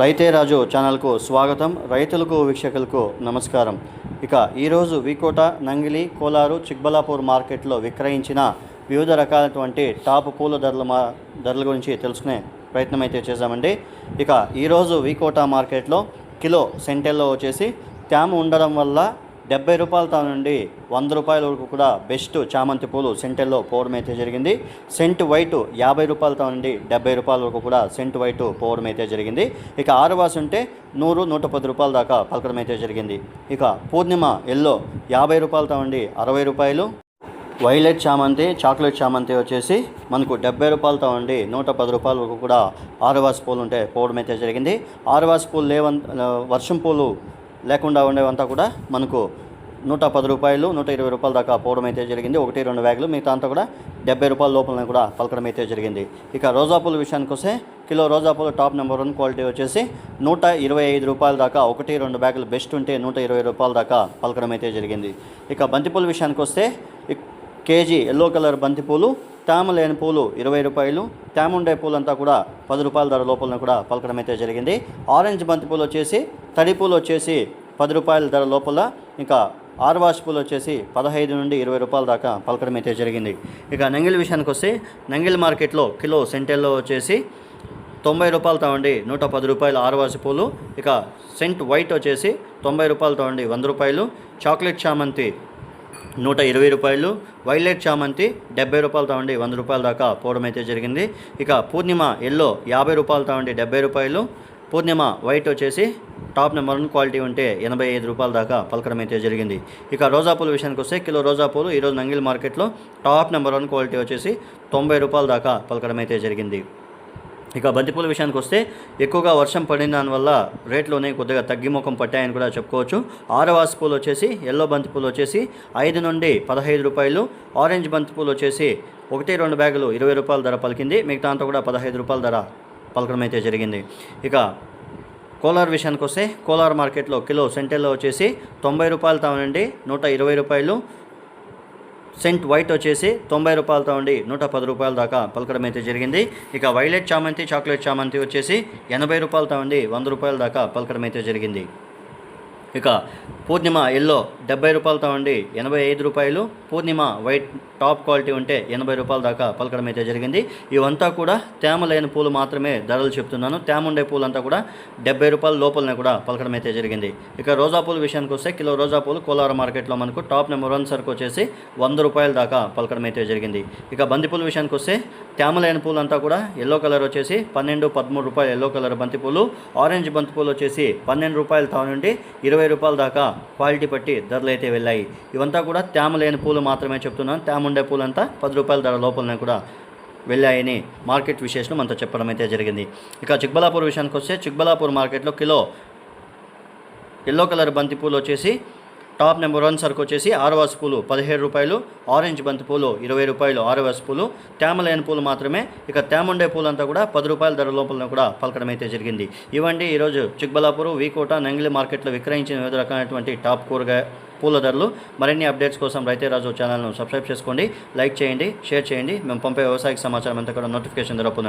రైతే రాజు ఛానల్కు స్వాగతం. రైతులకు వీక్షకులకు నమస్కారం. ఇక ఈరోజు వికోట నంగిలి కోలారు చిక్బలాపూర్ మార్కెట్లో విక్రయించిన వివిధ రకాలైనటువంటి టాప్ పూల ధరల మా ధరల గురించి తెలుసుకునే ప్రయత్నం అయితే చేశామండి. ఇక ఈరోజు వికోట మార్కెట్లో కిలో సెంటెల్లో వచ్చేసి తేమ ఉండడం వల్ల డెబ్బై రూపాయలతో నుండి వంద రూపాయల వరకు కూడా బెస్ట్ చామంతి పూలు సెంటర్లో పోవడం అయితే జరిగింది. సెంట్ వైట్ యాభై రూపాయలతో నుండి డెబ్బై రూపాయల వరకు కూడా సెంట్ వైట్ పోవడం అయితే జరిగింది. ఇక ఆరువాసి ఉంటే నూరు నూట పది రూపాయల దాకా పలకడం అయితే జరిగింది. ఇక పూర్ణిమ ఎల్లో యాభై రూపాయలతో నుండి అరవై రూపాయలు. వైలెట్ చామంతి చాక్లెట్ చామంతి వచ్చేసి మనకు డెబ్బై రూపాయలతో ఉండి నూట పది రూపాయల వరకు కూడా ఆరువాసి పూలు ఉంటే పోవడం అయితే జరిగింది. ఆరువాసి పూలు లేవన్ వర్షం పూలు లేకుండా ఉండేవంతా కూడా మనకు నూట పది రూపాయలు నూట ఇరవై రూపాయల దాకా పోవడం అయితే జరిగింది. ఒకటి రెండు బ్యాగులు మిగతా అంతా కూడా డెబ్బై రూపాయల లోపల కూడా పలకడం అయితే జరిగింది. ఇక రోజా పూల విషయానికి వస్తే కిలో రోజా పూలు టాప్ నెంబర్ వన్ క్వాలిటీ వచ్చేసి నూట ఇరవై ఐదు రూపాయల దాకా ఒకటి రెండు బ్యాగులు బెస్ట్ ఉంటే నూట ఇరవై రూపాయల దాకా పలకడం అయితే జరిగింది. ఇక బంతిపూల విషయానికి వస్తే కేజీ ఎల్లో కలర్ బంతిపూలు తేమ లేని పూలు ఇరవై రూపాయలు తేమ ఉండే పూలంతా కూడా పది రూపాయల ధర లోపల కూడా పలకడం అయితే జరిగింది. ఆరెంజ్ బంతిపూలు వచ్చేసి తడి పూలు వచ్చేసి పది రూపాయల ధర లోపల ఇంకా ఆర్వాష్ పూలు వచ్చేసి పదహైదు నుండి ఇరవై రూపాయల దాకా పలకడం అయితే జరిగింది. ఇక నంగిలి విషయానికి వస్తే నంగిల్ మార్కెట్లో కిలో సెంటెల్లో వచ్చేసి తొంభై రూపాయలతో ఉండి నూట పది రూపాయలు ఆరువాసి పూలు ఇక సెంట్ వైట్ వచ్చేసి తొంభై రూపాయలతో ఉండి వంద రూపాయలు చాక్లెట్ చామంతి నూట ఇరవై రూపాయలు వైలెట్ చామంతి డెబ్బై రూపాయలతో ఉండి వంద రూపాయల దాకా పోవడం అయితే జరిగింది. ఇక పూర్ణిమ ఎల్లో యాభై రూపాయలతో ఉండి డెబ్బై రూపాయలు పూర్ణిమ వైట్ వచ్చేసి టాప్ నెంబర్ క్వాలిటీ ఉంటే ఎనభై ఐదు రూపాయల దాకా పలకడం అయితే జరిగింది. ఇక రోజా పూలు విషయానికి వస్తే కిలో రోజా పూలు ఈరోజు నంగిల్ మార్కెట్లో టాప్ నెంబర్ వన్ క్వాలిటీ వచ్చేసి తొంభై రూపాయల దాకా పలకడం అయితే జరిగింది. ఇక బంతిపూల విషయానికి వస్తే ఎక్కువగా వర్షం పడిన దానివల్ల రేట్లోనే కొద్దిగా తగ్గిముఖం పట్టాయని కూడా చెప్పుకోవచ్చు. ఆరవాసి పూలు వచ్చేసి ఎల్లో బంతిపూలు వచ్చేసి ఐదు నుండి పదహైదు రూపాయలు ఆరెంజ్ బంతిపూలు వచ్చేసి ఒకటి రెండు బ్యాగులు ఇరవై రూపాయల ధర పలికింది. మిగతా అంతా కూడా పదహైదు రూపాయల ధర పలకడం అయితే జరిగింది. ఇక కోలార్ విషయానికి వస్తే కోలార్ మార్కెట్లో కిలో సెంటెల్లో వచ్చేసి తొంభై రూపాయలతో నుండి నూట ఇరవై రూపాయలు. సెంట్ వైట్ వచ్చేసి తొంభై రూపాయలతో ఉండి నూట పది రూపాయల దాకా పలకడం అయితే జరిగింది. ఇక వైలెట్ చామంతి చాక్లెట్ చామంతి వచ్చేసి ఎనభై రూపాయలతో ఉండి వంద రూపాయల దాకా పలకడం అయితే జరిగింది. ఇక పూర్ణిమ ఎల్లో డెబ్బై రూపాయలతో ఉండి ఎనభై ఐదు రూపాయలు. పూర్ణిమ వైట్ టాప్ క్వాలిటీ ఉంటే ఎనభై రూపాయల దాకా పలకడం అయితే జరిగింది. ఇవంతా కూడా తేమ లేని పూలు మాత్రమే ధరలు చెప్తున్నాను. తేమ ఉండే పూలంతా కూడా డెబ్బై రూపాయల లోపలనే కూడా పలకడం అయితే జరిగింది. ఇక రోజా పూల విషయానికి వస్తే కిలో రోజా పూలు కోలార మార్కెట్లో మనకు టాప్ నెంబర్ వన్ సరుకు వచ్చేసి వంద రూపాయల దాకా పలకడం అయితే జరిగింది. ఇక బంతిపూల విషయానికి వస్తే తేమ లేని పూలంతా కూడా ఎల్లో కలర్ వచ్చేసి పన్నెండు పదమూడు రూపాయలు ఎల్లో కలర్ బంతిపూలు ఆరెంజ్ బంతిపూలు వచ్చేసి పన్నెండు రూపాయల తా నుండి ఇరవై ఇరవై రూపాయల దాకా క్వాలిటీ బట్టి ధరలు అయితే వెళ్ళాయి. ఇవంతా కూడా తేమ లేని పూలు మాత్రమే చెప్తున్నాను. తేమ ఉండే పూలంతా పది రూపాయల ధర లోపలనే కూడా వెళ్ళాయని మార్కెట్ విశేషం అంతా చెప్పడం అయితే జరిగింది. ఇక చిక్బలాపూర్ విషయానికి వస్తే చిక్బలాపూర్ మార్కెట్లో కిలో ఎల్లో కలర్ బంతి పూలు వచ్చేసి టాప్ నెంబర్ వన్ సరుకు వచ్చేసి ఆరవాస పూలు పదిహేడు రూపాయలు ఆరెంజ్ బంతి పూలు ఇరవై రూపాయలు ఆరవాస పూలు. తేమ లేని పూలు మాత్రమే. ఇక తేముండే పూలంతా కూడా పది రూపాయల ధర లోపల కూడా పలకడం అయితే జరిగింది. ఇవండి ఈరోజు చిక్బలాపూర్ వీకోట నంగిలి మార్కెట్లో విక్రయించిన వివిధ రకాలైనటువంటి టాప్ కూరగాయ పూల ధరలు. మరిన్ని అప్డేట్స్ కోసం రైతే రాజు ఛానల్ను సబ్స్క్రైబ్ చేసుకోండి లైక్ చేయండి షేర్ చేయండి. మేము పంపే వ్యవసాయ సమాచారం అంతా కూడా నోటిఫికేషన్ ద్వారా